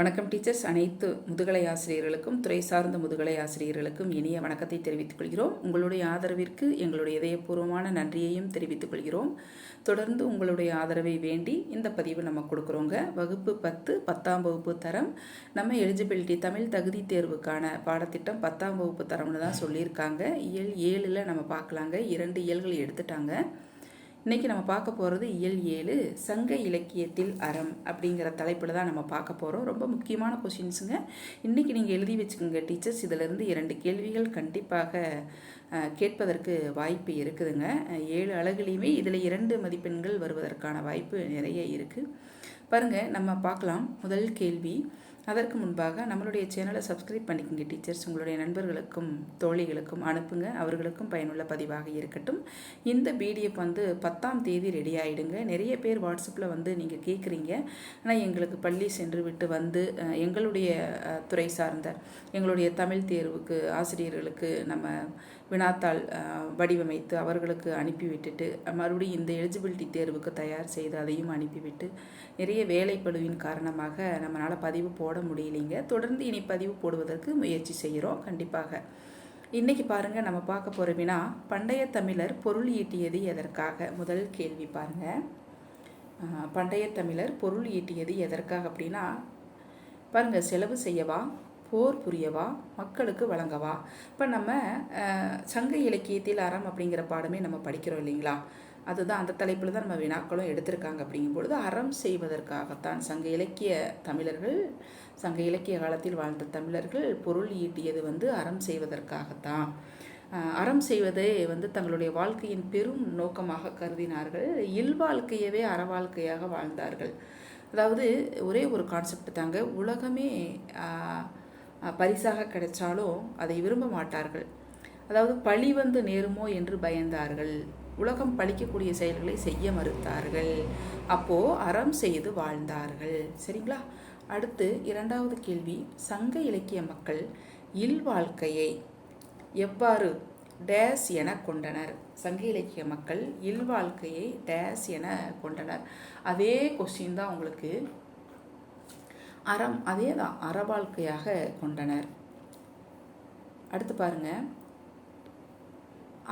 வணக்கம் டீச்சர்ஸ். அனைத்து முதுகலை ஆசிரியர்களுக்கும் துறை சார்ந்த முதுகலை ஆசிரியர்களுக்கும் இனிய வணக்கத்தை தெரிவித்துக் கொள்கிறோம். உங்களுடைய ஆதரவிற்கு எங்களுடைய இதயபூர்வமான நன்றியையும் தெரிவித்துக் கொள்கிறோம். தொடர்ந்து உங்களுடைய ஆதரவை வேண்டி இந்த பதிவு நம்ம கொடுக்குறோங்க. வகுப்பு பத்து பத்தாம் வகுப்பு தரம். நம்ம எலிஜிபிலிட்டி தமிழ் தகுதி தேர்வுக்கான பாடத்திட்டம் பத்தாம் வகுப்பு தரம்னு தான் சொல்லியிருக்காங்க. இயல் ஏழில் நம்ம பார்க்கலாங்க. இரண்டு இயல்கள் எடுத்துட்டாங்க. இன்றைக்கி நம்ம பார்க்க போகிறது இயல் ஏழு சங்க இலக்கியத்தில் அறம் அப்படிங்கிற தலைப்பில் தான் நம்ம பார்க்க போகிறோம் ரொம்ப முக்கியமான கொஷின்ஸுங்க இன்றைக்கி நீங்கள் எழுதி வச்சுக்கோங்க டீச்சர்ஸ் இதிலிருந்து இரண்டு கேள்விகள் கண்டிப்பாக கேட்பதற்கு வாய்ப்பு இருக்குதுங்க. ஏழு அழகுலையுமே இதில் இரண்டு மதிப்பெண்கள் வருவதற்கான வாய்ப்பு நிறைய இருக்குது பாருங்கள் நம்ம பார்க்கலாம். முதல் கேள்வி அதற்கு முன்பாக நம்மளுடைய சேனலை சப்ஸ்கிரைப் பண்ணிக்கோங்க டீச்சர்ஸ். உங்களுடைய நண்பர்களுக்கும் தோழிகளுக்கும் அனுப்புங்க. அவர்களுக்கும் பயனுள்ள பதிவாக இருக்கட்டும். இந்த பிடிஎஃப் வந்து பத்தாம் தேதி ரெடி ஆகிடுங்க நிறைய பேர் வாட்ஸ்அப்பில் வந்து நீங்கள் கேட்குறீங்க ஆனால் எங்களுக்கு பள்ளி சென்று விட்டு வந்து எங்களுடைய துறை சார்ந்த எங்களுடைய தமிழ் தேர்வுக்கு ஆசிரியர்களுக்கு நம்ம வினாத்தாள் வடிவமைத்து அவர்களுக்கு அனுப்பிவிட்டுட்டு மறுபடியும் இந்த எலிஜிபிலிட்டி தேர்வுக்கு தயார் செய்து அதையும் அனுப்பிவிட்டு நிறைய வேலைப்பளுவின் காரணமாக நம்மளால் பதிவு போட முடியலைங்க. தொடர்ந்து இனி பதிவு போடுவதற்கு முயற்சி செய்கிறோம். கண்டிப்பாக. இன்னைக்கு பாருங்க நம்ம பார்க்க போகிற வினா பண்டைய தமிழர் பொருள் ஈட்டியது எதற்காக? முதல் கேள்வி பாருங்க. பண்டைய தமிழர் பொருள் ஈட்டியது எதற்காக அப்படின்னா பாருங்க செலவு செய்யவா போர் புரியவா மக்களுக்கு வழங்கவா? இப்போ நம்ம சங்க இலக்கியத்தில் அறம் அப்படிங்கிற பாடமே நம்ம படிக்கிறோம் இல்லைங்களா? அதுதான் அந்த தலைப்பில் தான் நம்ம வினாக்களும் எடுத்திருக்காங்க அப்படிங்கும் பொழுது அறம் செய்வதற்காகத்தான் சங்க இலக்கிய தமிழர்கள் சங்க இலக்கிய காலத்தில் வாழ்ந்த தமிழர்கள் பொருள் ஈட்டியது வந்து அறம் செய்வதற்காகத்தான். அறம் செய்வதே வந்து தங்களுடைய வாழ்க்கையின் பெரும் நோக்கமாக கருதினார்கள். இல்வாழ்க்கையவே அற வாழ்க்கையாக வாழ்ந்தார்கள். அதாவது ஒரே ஒரு கான்செப்ட் தாங்க உலகமே பரிசாக கிடைச்சாலும் அதை விரும்ப மாட்டார்கள். அதாவது பழி வந்து நேருமோ என்று பயந்தார்கள். உலகம் பழிக்கக்கூடிய செயல்களை செய்ய மறுத்தார்கள். அப்போது அறம் செய்து வாழ்ந்தார்கள். சரிங்களா? அடுத்து இரண்டாவது கேள்வி. சங்க இலக்கிய மக்கள் இல்வாழ்க்கையை எவ்வாறு டேஸ் என கொண்டனர்? சங்க இலக்கிய மக்கள் இல்வாழ்க்கையை டேஸ் என கொண்டனர். அதே கொஸ்டின் தான் உங்களுக்கு அறம் அதே தான் அற வாழ்க்கையாக கொண்டனர். அடுத்து பாருங்க.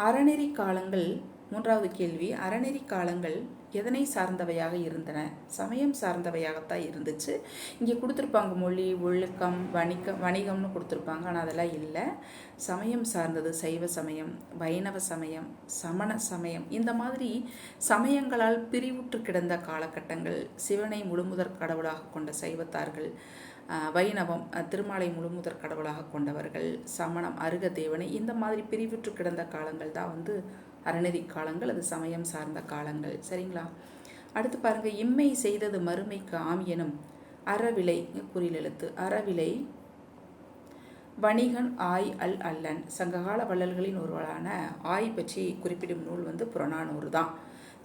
அறநெறி காலங்கள் மூன்றாவது கேள்வி அறநெறி காலங்கள் எதனை சார்ந்தவையாக இருந்தன? சமயம் சார்ந்தவையாகத்தான் இருந்துச்சு. இங்கே கொடுத்துருப்பாங்க மொழி ஒழுக்கம் வணிகம் வணிகம்னு கொடுத்துருப்பாங்க ஆனால் அதெல்லாம் இல்லை. சமயம் சார்ந்தது சைவ சமயம் வைணவ சமயம் சமண சமயம். இந்த மாதிரி சமயங்களால் பிரிவுற்று கிடந்த காலகட்டங்கள் சிவனை முழுமுதற் கடவுளாக கொண்ட சைவத்தார்கள் வைணவம் திருமாலை முழுமுதற் கடவுளாக கொண்டவர்கள் சமணம் அருக தேவனை இந்த மாதிரி பிரிவுற்று கிடந்த காலங்கள் தான் வந்து அறநெறி காலங்கள் அது சமயம் சார்ந்த காலங்கள். சரிங்களா? அடுத்து பாருங்க இம்மை செய்தது மறுமைக்கு ஆமியனும் அறவிலை குறில் எழுத்து அறவிலை வணிகன் ஆய் அல் அல்லன். சங்ககால வள்ளல்களின் ஒருவரான ஆய் பற்றி குறிப்பிடும் நூல் வந்து புறநானூறு தான்.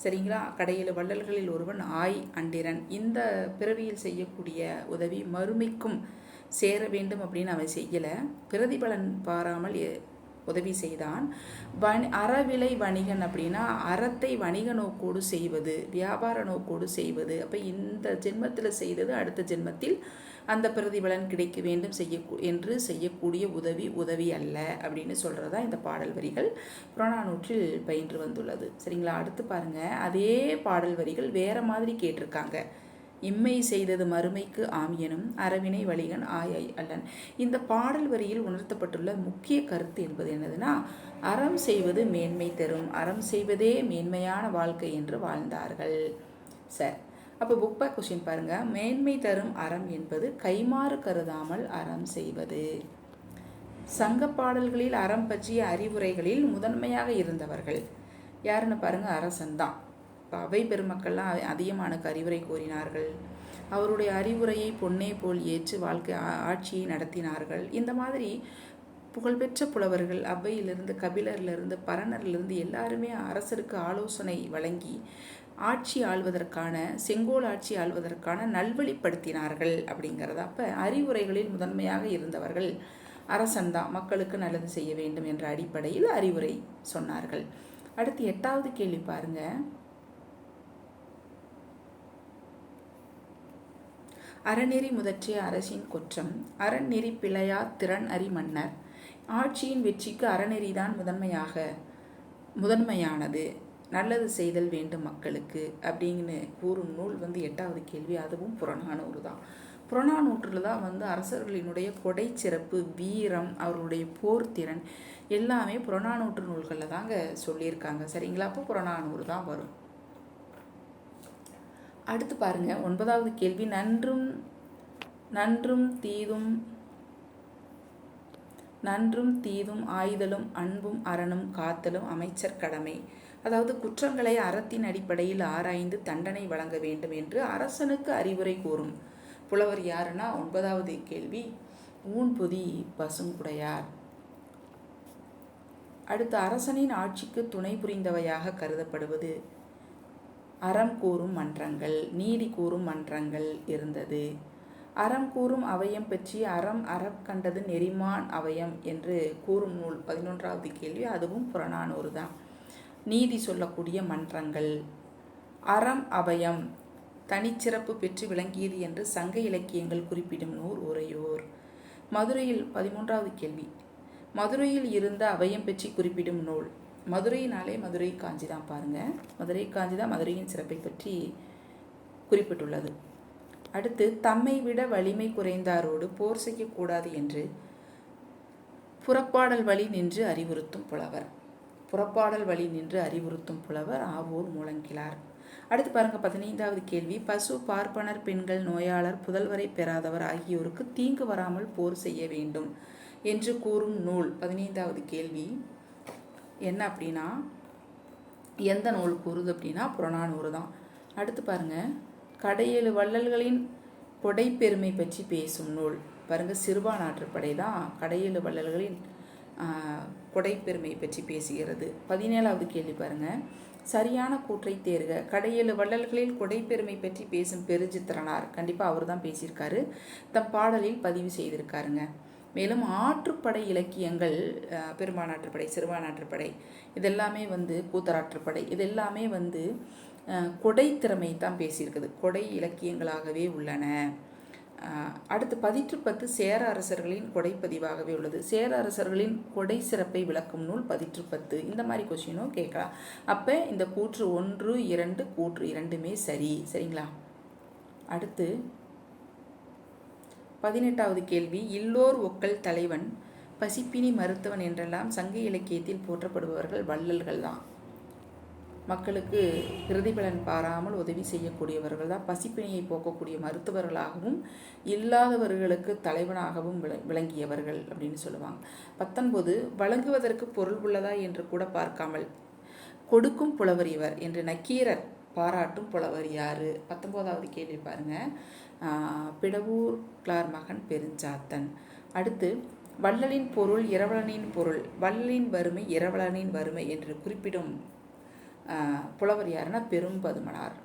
சரிங்களா? கடையில் வள்ளல்களில் ஒருவன் ஆய் அண்டிரன். இந்த பிறவியில் செய்யக்கூடிய உதவி மறுமைக்கும் சேர வேண்டும் அப்படின்னு அவன் செய்யலை. பிரதிபலன் பாராமல் உதவி செய்தான். வணி அறவிலை வணிகன் அப்படின்னா அறத்தை வணிக நோக்கோடு செய்வது வியாபார நோக்கோடு செய்வது. அப்போ இந்த ஜென்மத்தில் செய்தது அடுத்த ஜென்மத்தில் அந்த பிரதிபலன் கிடைக்க வேண்டும் செய்ய என்று செய்யக்கூடிய உதவி உதவி அல்ல அப்படின்னு சொல்கிறதா இந்த பாடல் வரிகள். புறநானூற்றில் பயின்று வந்துள்ளது. சரிங்களா? அடுத்து பாருங்கள் அதே பாடல் வரிகள் வேறு மாதிரி கேட்டிருக்காங்க. இம்மை செய்தது மறுமைக்கு ஆமியனும் அரவினை வழிகன் ஆயாய் அல்லன். இந்த பாடல் வரியில் உணர்த்தப்பட்டுள்ள முக்கிய கருத்து என்பது என்னதுன்னா அறம் செய்வது மேன்மை தரும் அறம் செய்வதே மேன்மையான வாழ்க்கை என்று வாழ்ந்தார்கள். சார். அப்போ புக் பேக் கொஷின் பாருங்க. மேன்மை தரும் அறம் என்பது கைமாறு கருதாமல் அறம் செய்வது. சங்க பாடல்களில் அறம் பற்றிய அறிவுரைகளில் முதன்மையாக இருந்தவர்கள் யாருன்னு பாருங்க அரசன் தான். அவை பெருமக்கள்லாம் அதிகமானுக்கு அறிவுரை கூறினார்கள். அவருடைய அறிவுரையை பொன்னே போல் ஏற்று வாழ்க்கை ஆட்சியை நடத்தினார்கள். இந்த மாதிரி புகழ்பெற்ற புலவர்கள் அவ்வையிலிருந்து கபிலரிலிருந்து பரணரிலிருந்து எல்லாருமே அரசருக்கு ஆலோசனை வழங்கி ஆட்சி ஆள்வதற்கான செங்கோல் ஆட்சி ஆள்வதற்கான நல்வழிப்படுத்தினார்கள் அப்படிங்கிறது. அப்போ அறிவுரைகளில் முதன்மையாக இருந்தவர்கள் அரசன் தான் மக்களுக்கு நல்லது செய்ய வேண்டும் என்ற அடிப்படையில் அறிவுரை சொன்னார்கள். அடுத்து எட்டாவது கேள்வி பாருங்க. அறநெறி முதற்றிய அரசின் குற்றம். அறநெறி பிழையா திறன் அறி மன்னர். ஆட்சியின் வெற்றிக்கு அறநெறிதான் முதன்மையாக முதன்மையானது. நல்லது செய்தல் வேண்டும் மக்களுக்கு அப்படின்னு கூறும் நூல் வந்து எட்டாவது கேள்வி. அதுவும் புறநானூறு தான். புறநானூற்றில் தான் வந்து அரசர்களினுடைய கொடை சிறப்பு வீரம் அவர்களுடைய திறன் எல்லாமே புறநானூற்று நூல்களில் தாங்க சொல்லியிருக்காங்க. சரிங்களா? அப்போ புறநானூறு தான் வரும். அடுத்து பாருங்க ஒன்பதாவது கேள்வி. நன்றும் நன்றும் தீதும் நன்றும் தீதும் ஆயுதலும் அன்பும் அறனும் காத்தலும் அமைச்சர் கடமை. அதாவது குற்றங்களை அறத்தின் அடிப்படையில் ஆராய்ந்து தண்டனை வழங்க வேண்டும் என்று அரசனுக்கு அறிவுரை கூறும். புலவர் யாருன்னா ஒன்பதாவது கேள்வி ஊன்பொதி பசுங்குடையார் அடுத்து அரசனின் ஆட்சிக்கு துணை புரிந்தவையாக கருதப்படுவது அறம் கூறும் மன்றங்கள் நீதி கூறும் மன்றங்கள் இருந்தது. அறம் கூறும் அவயம் பற்றி அறம் அறப் கண்டது நெறிமான் அவயம் என்று கூறும் நூல் பதினொன்றாவது கேள்வி அதுவும் புறநானூறு தான் நீதி சொல்லக்கூடிய மன்றங்கள். அறம் அவயம் தனிச்சிறப்பு பெற்று விளங்கியது என்று சங்க இலக்கியங்கள் குறிப்பிடும் நூல் உரையோர் மதுரையில் பதிமூன்றாவது கேள்வி. மதுரையில் இருந்த அவயம் பற்றி குறிப்பிடும் நூல். மதுரையினாலே மதுரை காஞ்சி தான் பாருங்கள் மதுரை காஞ்சி தான் மதுரையின் சிறப்பை பற்றி குறிப்பிட்டுள்ளது. அடுத்து தம்மை விட வலிமை குறைந்தாரோடு போர் செய்யக்கூடாது என்று புறப்பாடல் வழி நின்று அறிவுறுத்தும் புலவர். புறப்பாடல் வழி நின்று அறிவுறுத்தும் புலவர் ஆவூர் மூலங்கிழார். அடுத்து பாருங்க பதினைந்தாவது கேள்வி. பசு பார்ப்பனர் பெண்கள் நோயாளர் புதல்வரை பெறாதவர் ஆகியோருக்கு தீங்கு வராமல் போர் செய்ய வேண்டும் என்று கூறும் நூல். பதினைந்தாவது கேள்வி. என்ன அப்படின்னா எந்த நூல் கூறுது அப்படின்னா புறநானூறு தான். அடுத்து பாருங்கள் கடையேழு வள்ளல்களின் கொடைப்பெருமை பற்றி பேசும் நூல். பாருங்க சிறுபான் நாற்றுப்படை தான் கடையேழு வள்ளல்களின் கொடைப்பெருமை பற்றி பேசுகிறது. பதினேழாவது கேள்வி பாருங்க. சரியான கூற்றை தேர்க. கடையேழு வள்ளல்களில் கொடைப்பெருமை பற்றி பேசும் பெருஞ்சித்திரனார். கண்டிப்பாக அவர் தான் பேசியிருக்காரு. தம் பாடலில் பதிவு செய்திருக்காருங்க. மேலும் ஆற்றுப்படை இலக்கியங்கள் பெரும்பானாற்றுப்படை சிறுவானாற்றுப்படை இதெல்லாமே வந்து கூத்தராற்றுப்படை இதெல்லாமே வந்து கொடை திறமை தான் பேசியிருக்குது. கொடை இலக்கியங்களாகவே உள்ளன. அடுத்து பதிற்று பத்து சேர அரசர்களின் கொடைப்பதிவாகவே உள்ளது. சேர அரசர்களின் கொடை சிறப்பை விளக்கும் நூல் பதிற்று பத்து இந்த மாதிரி கொஸ்டினும் கேட்கலாம். அப்போ இந்த கூற்று ஒன்று இரண்டு கூற்று இரண்டுமே சரி. சரிங்களா? அடுத்து பதினெட்டாவது கேள்வி இல்லோர் ஒக்கல் தலைவன் பசிப்பினி மருத்துவன் என்றெல்லாம் சங்க இலக்கியத்தில் போற்றப்படுபவர்கள் வள்ளல்கள் தான். மக்களுக்கு பிரதிபலன் பாராமல் உதவி செய்யக்கூடியவர்கள் தான் பசிப்பிணியை போக்கக்கூடிய மருத்துவர்களாகவும் இல்லாதவர்களுக்கு தலைவனாகவும் விளங்கியவர்கள் அப்படின்னு சொல்லுவாங்க. பத்தொன்பது வழங்குவதற்கு பொருள் உள்ளதா? என்று கூட பார்க்காமல் கொடுக்கும் புலவர் இவர் என்று நக்கீரர் பாராட்டும் புலவர் யாரு? பத்தொம்போதாவது கேள்வி பாருங்க. பிடவூர் கிளார் மகன் பெருஞ்சாத்தன். அடுத்து வள்ளலின் பொருள் இரவலனின் பொருள். வள்ளலின் வறுமை இரவலனின் வறுமை என்று குறிப்பிடும் புலவர் யாருன்னா பெரும்பதுமனார்.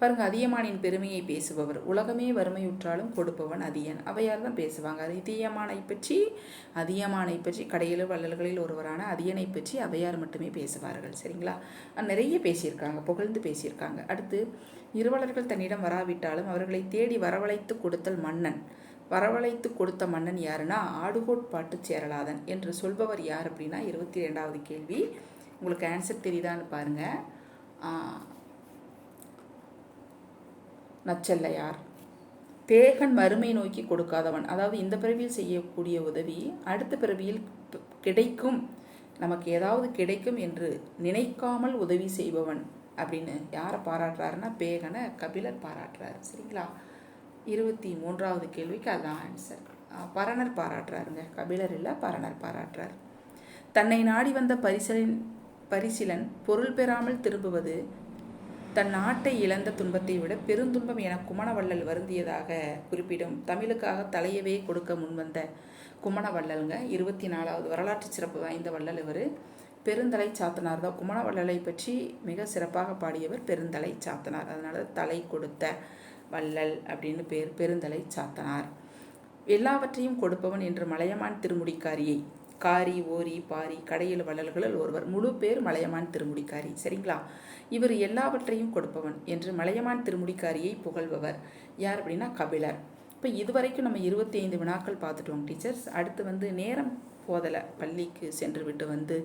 பாருங்க அதியமானின் பெருமையை பேசுபவர். உலகமே வறுமையுற்றாலும் கொடுப்பவன் அதியன். அவையார் தான் பேசுவாங்க அதியமானை பற்றி அதியமானை பற்றி கடையில் வள்ளல்களில் ஒருவரான அதியனை பற்றி அவையார் மட்டுமே பேசுவார்கள். சரிங்களா? நிறைய பேசியிருக்காங்க புகழ்ந்து பேசியிருக்காங்க. அடுத்து இருவலர்கள் தன்னிடம் வராவிட்டாலும் அவர்களை தேடி வரவழைத்து கொடுத்தல் மன்னன். வரவழைத்து கொடுத்த மன்னன் யாருன்னா ஆடுகோட்பாட்டு சேரலாதன் என்று சொல்பவர் யார் அப்படின்னா இருபத்தி ரெண்டாவது கேள்வி. உங்களுக்கு ஆன்சர் தெரியுதான்னு பாருங்கள் நச்சல்லையார். தேகன் மறுமை நோக்கி கொடுக்காதவன். அதாவது இந்த பிறவியில் செய்யக்கூடிய உதவி அடுத்த பிறவியில் கிடைக்கும். நமக்கு ஏதாவது கிடைக்கும் என்று நினைக்காமல் உதவி செய்பவன் அப்படின்னு யாரை பாராட்டுறாருன்னா பேகனை கபிலர் பாராட்டுறாரு. சரிங்களா? இருபத்தி மூன்றாவது கேள்விக்கு அதுதான் ஆன்சர் பரணர் பாராட்டுறாருங்க. கபிலர் இல்லை பரணர் பாராட்டுறார். தன்னை நாடி வந்த பரிசலின் பரிசிலன் பொருள் பெறாமல் திரும்புவது தன் நாட்டை இழந்த துன்பத்தை விட பெருந்துன்பம் என குமணவள்ளல் வருந்தியதாக குறிப்பிடும் தமிழுக்காக தலையவே கொடுக்க முன்வந்த குமணவள்ளலுங்க. இருபத்தி நாலாவது வரலாற்று சிறப்பு வாய்ந்த வள்ளல் இவர். பெருந்தலை சாத்தனார் தான். குமணவள்ளலை பற்றி மிக சிறப்பாக பாடியவர் பெருந்தலை சாத்தனார். அதனால தலை கொடுத்த வள்ளல் அப்படின்னு பேர் பெருந்தலை சாத்தனார். எல்லாவற்றையும் கொடுப்பவன் என்று மலையமான் திருமுடிக்காரியை காரி ஓரி பாரி கடையில் வள்ளல்களில் ஒருவர் முழு பேர் மலையமான் திருமுடிக்காரி. சரிங்களா? இவர் எல்லாவற்றையும் கொடுப்பவன் என்று மலையமான் திருமுடிக்காரியை புகழ்பவர் யார் அப்படின்னா கபிலர். இப்போ இதுவரைக்கும் நம்ம இருபத்தி ஐந்து வினாக்கள் பார்த்துட்டோம் டீச்சர்ஸ். அடுத்து வந்து நேரம் போதலை பள்ளிக்கு சென்று விட்டு வந்து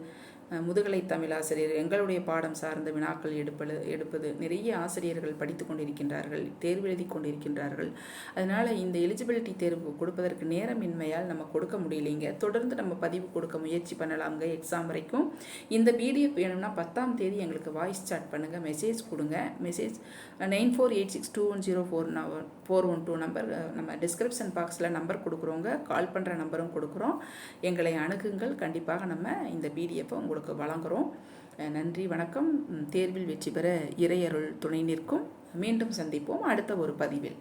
முதுகலை தமிழ் ஆசிரியர் எங்களுடைய பாடம் சார்ந்த வினாக்கள் எடுப்பது எடுப்பது நிறைய ஆசிரியர்கள் படித்து கொண்டிருக்கின்றார்கள் தேர்வு எழுதி கொண்டிருக்கின்றார்கள். அதனால் இந்த எலிஜிபிலிட்டி தேர்வு கொடுப்பதற்கு நேரமின்மையால் நம்ம கொடுக்க முடியலைங்க. தொடர்ந்து நம்ம பதிவு கொடுக்க முயற்சி பண்ணலாம்ங்க எக்ஸாம் வரைக்கும். இந்த பிடிஎஃப் வேணும்னா பத்தாம் தேதி எங்களுக்கு வாய்ஸ் சாட் பண்ணுங்கள் மெசேஜ் கொடுங்க. Message nine four eight six two one zero four four one two number நம்ம டிஸ்கிரிப்ஷன் பாக்ஸில் நம்பர் கொடுக்குறோங்க. கால் பண்ணுற நம்பரும் கொடுக்குறோம். எங்களை அணுகுங்கள். கண்டிப்பாக நம்ம இந்த பிடிஎஃப்பை உங்களுக்கு வழங்குகிறோம் நன்றி வணக்கம். தேர்வில் வெற்றி பெற இறையருள் துணை நிற்கும். மீண்டும் சந்திப்போம் அடுத்த ஒரு பதிவில்.